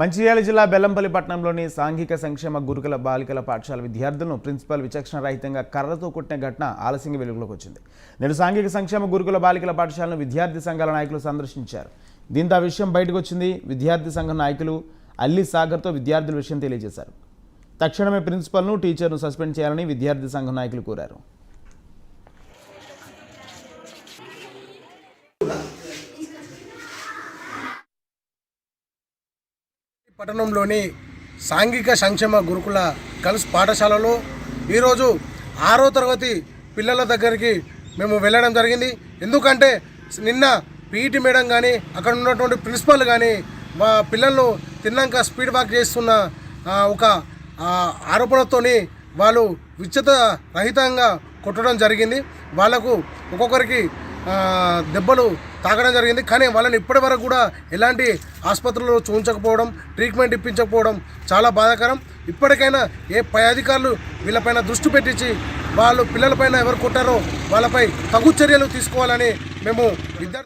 మంచిర్యాల జిల్లా బెల్లంపల్లి పట్టణంలోని సాంఘిక సంక్షేమ గురుకుల బాలికల పాఠశాల విద్యార్థులను ప్రిన్సిపల్ విచక్షణ రహితంగా కర్రతో కొట్టిన ఘటన ఆలస్యంగా వెలుగులోకి వచ్చింది. నేడు సాంఘిక సంక్షేమ గురుకుల బాలికల పాఠశాలను విద్యార్థి సంఘాల నాయకులు సందర్శించారు. దీంతో ఆ విషయం బయటకు వచ్చింది. విద్యార్థి సంఘం నాయకులు అల్లి సాగర్తో విద్యార్థుల విషయం తెలియజేశారు. తక్షణమే ప్రిన్సిపల్ను టీచర్ను సస్పెండ్ చేయాలని విద్యార్థి సంఘం నాయకులు కోరారు. పట్టణంలోని సాంఘిక సంక్షేమ గురుకుల గర్ల్స్ పాఠశాలలో ఈరోజు ఆరో తరగతి పిల్లల దగ్గరికి మేము వెళ్ళడం జరిగింది. ఎందుకంటే నిన్న పీఈటీ మేడం కానీ అక్కడ ఉన్నటువంటి ప్రిన్సిపల్ కానీ మా పిల్లలను తిన్నాక స్పీడ్ వాక్ చేస్తున్న ఒక ఆ, ఆరోపణతోని వాళ్ళు విచ్చత రహితంగా కొట్టడం జరిగింది. వాళ్ళకు ఒక్కొక్కరికి దెబ్బలు తాగడం జరిగింది. కానీ వాళ్ళని ఇప్పటి వరకు కూడా ఎలాంటి ఆసుపత్రుల్లో చూపించకపోవడం ట్రీట్మెంట్ ఇప్పించకపోవడం చాలా బాధాకరం. ఇప్పటికైనా ఏ పై అధికారులు వీళ్ళపైన దృష్టి పెట్టించి వాళ్ళు పిల్లలపైన ఎవరు కొట్టారో వాళ్ళపై తగు చర్యలు తీసుకోవాలని మేము విద్యార్థి